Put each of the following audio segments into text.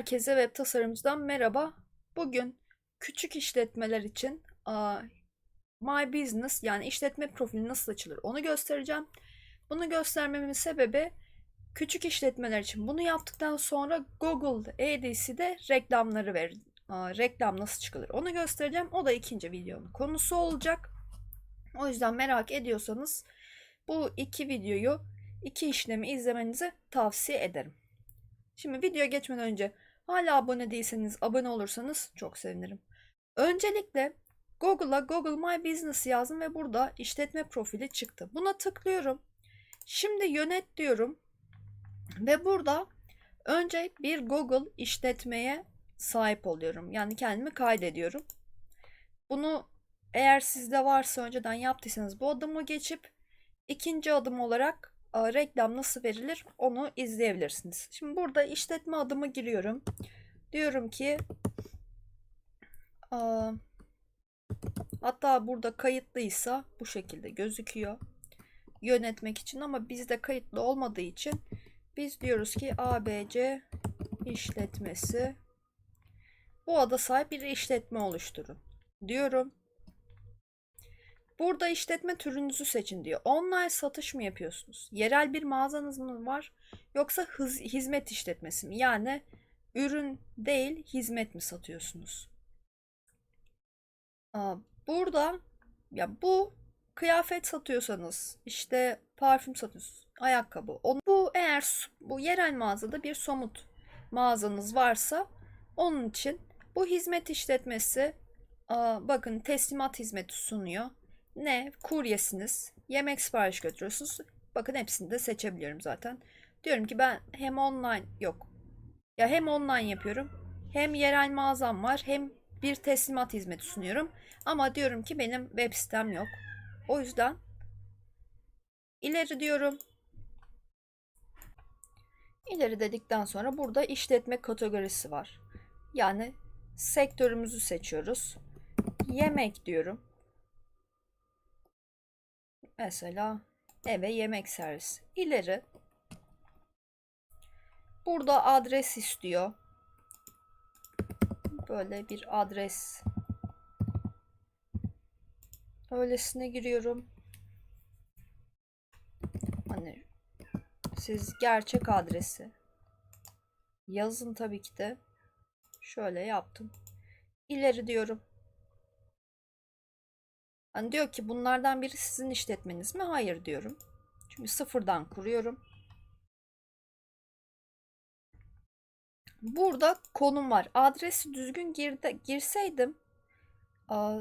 Herkese web tasarımcıdan merhaba. Bugün küçük işletmeler için My Business yani işletme profili nasıl açılır onu göstereceğim. Bunu göstermemin sebebi küçük işletmeler için bunu yaptıktan sonra Google ADS'de reklamları. Aa, reklam nasıl çıkılır onu göstereceğim. O da ikinci videonun konusu olacak. O yüzden merak ediyorsanız bu iki videoyu iki işlemi izlemenizi tavsiye ederim. Şimdi videoya geçmeden önce hala abone değilseniz abone olursanız çok sevinirim. Öncelikle Google'a Google My Business yazdım ve burada işletme profili çıktı. Buna tıklıyorum. Şimdi yönet diyorum. Ve burada önce bir Google işletmeye sahip oluyorum. Yani kendimi kaydediyorum. Bunu eğer sizde varsa önceden yaptıysanız bu adımı geçip ikinci adım olarak reklam nasıl verilir onu izleyebilirsiniz. Şimdi burada işletme adımı giriyorum. Diyorum ki a, hatta burada kayıtlıysa bu şekilde gözüküyor. Yönetmek için ama bizde kayıtlı olmadığı için biz diyoruz ki ABC işletmesi bu ada sahip bir işletme oluşturun diyorum. Burada işletme türünüzü seçin diyor. Online satış mı yapıyorsunuz? Yerel bir mağazanız mı var? Yoksa hız, hizmet işletmesi mi? Yani ürün değil hizmet mi satıyorsunuz? Burada ya bu kıyafet satıyorsanız işte parfüm satıyorsunuz ayakkabı. Onu, bu eğer bu yerel mağazada bir somut mağazanız varsa onun için bu hizmet işletmesi bakın teslimat hizmeti sunuyor ne? Kuryesiniz. Yemek sipariş götürüyorsunuz. Bakın hepsini de seçebiliyorum zaten. Diyorum ki ben hem online yok. Ya hem online yapıyorum. Hem yerel mağazam var. Hem bir teslimat hizmeti sunuyorum. Ama diyorum ki benim web sitem yok. O yüzden ileri diyorum. İleri dedikten sonra burada işletme kategorisi var. Yani sektörümüzü seçiyoruz. Yemek diyorum. Mesela eve yemek servisi. İleri. Burada adres istiyor. Böyle bir adres. Öylesine giriyorum. Hani siz gerçek adresi yazın tabii ki de. Şöyle yaptım. İleri diyorum. Hani diyor ki bunlardan biri sizin işletmeniz mi? Hayır diyorum. Çünkü sıfırdan kuruyorum. Burada konum var. Adresi düzgün girde, girseydim a,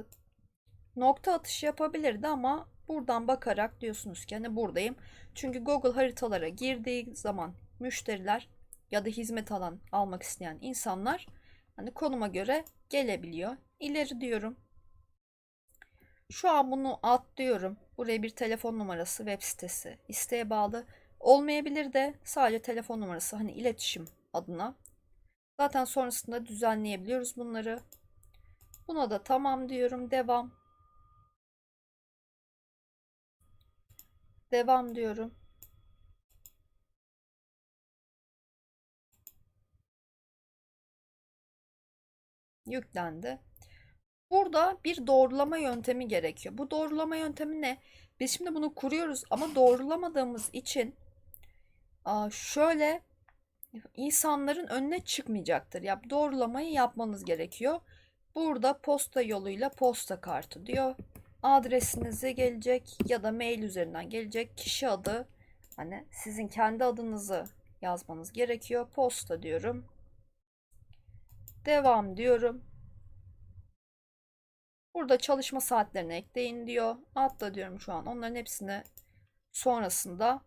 nokta atışı yapabilirdi ama buradan bakarak diyorsunuz ki hani buradayım. Çünkü Google haritalara girdiği zaman müşteriler ya da hizmet alan almak isteyen insanlar hani konuma göre gelebiliyor. İleri diyorum. Şu an bunu atlıyorum. Buraya bir telefon numarası, web sitesi, isteğe bağlı olmayabilir de sadece telefon numarası hani iletişim adına. Zaten sonrasında düzenleyebiliyoruz bunları. Buna da tamam diyorum. Devam. Devam diyorum. Yüklendi. Burada bir doğrulama yöntemi gerekiyor. Bu doğrulama yöntemi ne? Biz şimdi bunu kuruyoruz ama doğrulamadığımız için şöyle insanların önüne çıkmayacaktır. Ya doğrulamayı yapmanız gerekiyor. Burada posta yoluyla posta kartı diyor. Adresinize gelecek ya da mail üzerinden gelecek kişi adı hani sizin kendi adınızı yazmanız gerekiyor. Posta diyorum. Devam diyorum. Burada çalışma saatlerini ekleyin diyor. Atla diyorum şu an. Onların hepsini sonrasında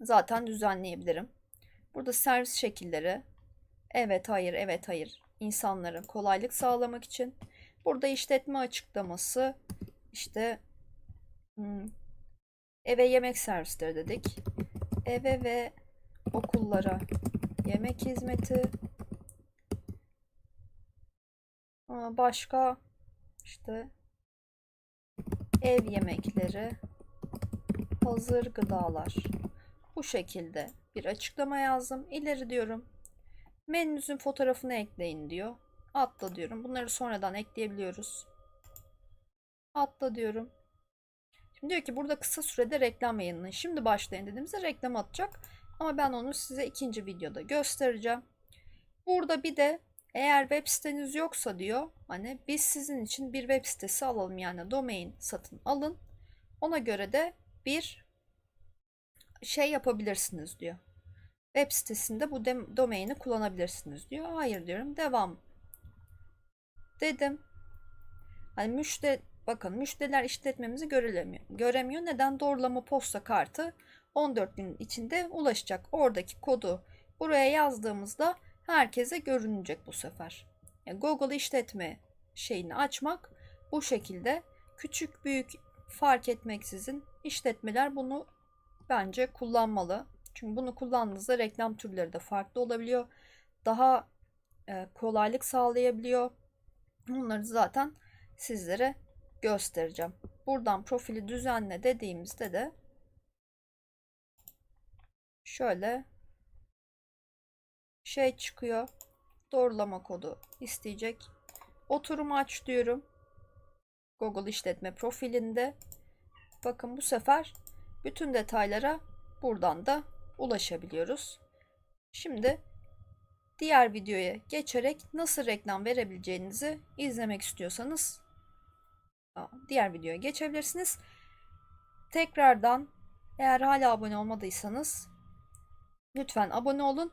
zaten düzenleyebilirim. Burada servis şekilleri. Evet, hayır, evet, hayır. İnsanlara kolaylık sağlamak için. Burada işletme açıklaması. İşte hmm, eve yemek servisleri dedik. Eve ve okullara yemek hizmeti. Başka işte ev yemekleri, hazır gıdalar. Bu şekilde bir açıklama yazdım. İleri diyorum. Menünüzün fotoğrafını ekleyin diyor. Atla diyorum. Bunları sonradan ekleyebiliyoruz. Atla diyorum. Şimdi diyor ki burada kısa sürede reklam yayınlayın. Şimdi başlayın dediğimizde reklam atacak. Ama ben onu size ikinci videoda göstereceğim. Burada bir de eğer web siteniz yoksa diyor hani biz sizin için bir web sitesi alalım yani domain satın alın. Ona göre de bir şey yapabilirsiniz diyor. Web sitesinde bu domaini kullanabilirsiniz diyor. Hayır diyorum. Devam. Dedim. Hani müşteri bakın müşteriler işletmemizi görülemiyor. Göremiyor. Neden? Doğrulama posta kartı 14 gün içinde ulaşacak. Oradaki kodu buraya yazdığımızda herkese görünecek bu sefer. Yani Google işletme şeyini açmak bu şekilde küçük büyük fark etmeksizin işletmeler bunu bence kullanmalı. Çünkü bunu kullandığınızda reklam türleri de farklı olabiliyor. Daha e, kolaylık sağlayabiliyor. Bunları zaten sizlere göstereceğim. Buradan profili düzenle dediğimizde de şöyle şey çıkıyor. Doğrulama kodu isteyecek. Oturum aç diyorum. Google işletme profilinde. Bakın bu sefer bütün detaylara buradan da ulaşabiliyoruz. Şimdi diğer videoya geçerek nasıl reklam verebileceğinizi izlemek istiyorsanız diğer videoya geçebilirsiniz. Tekrardan eğer hala abone olmadıysanız lütfen abone olun.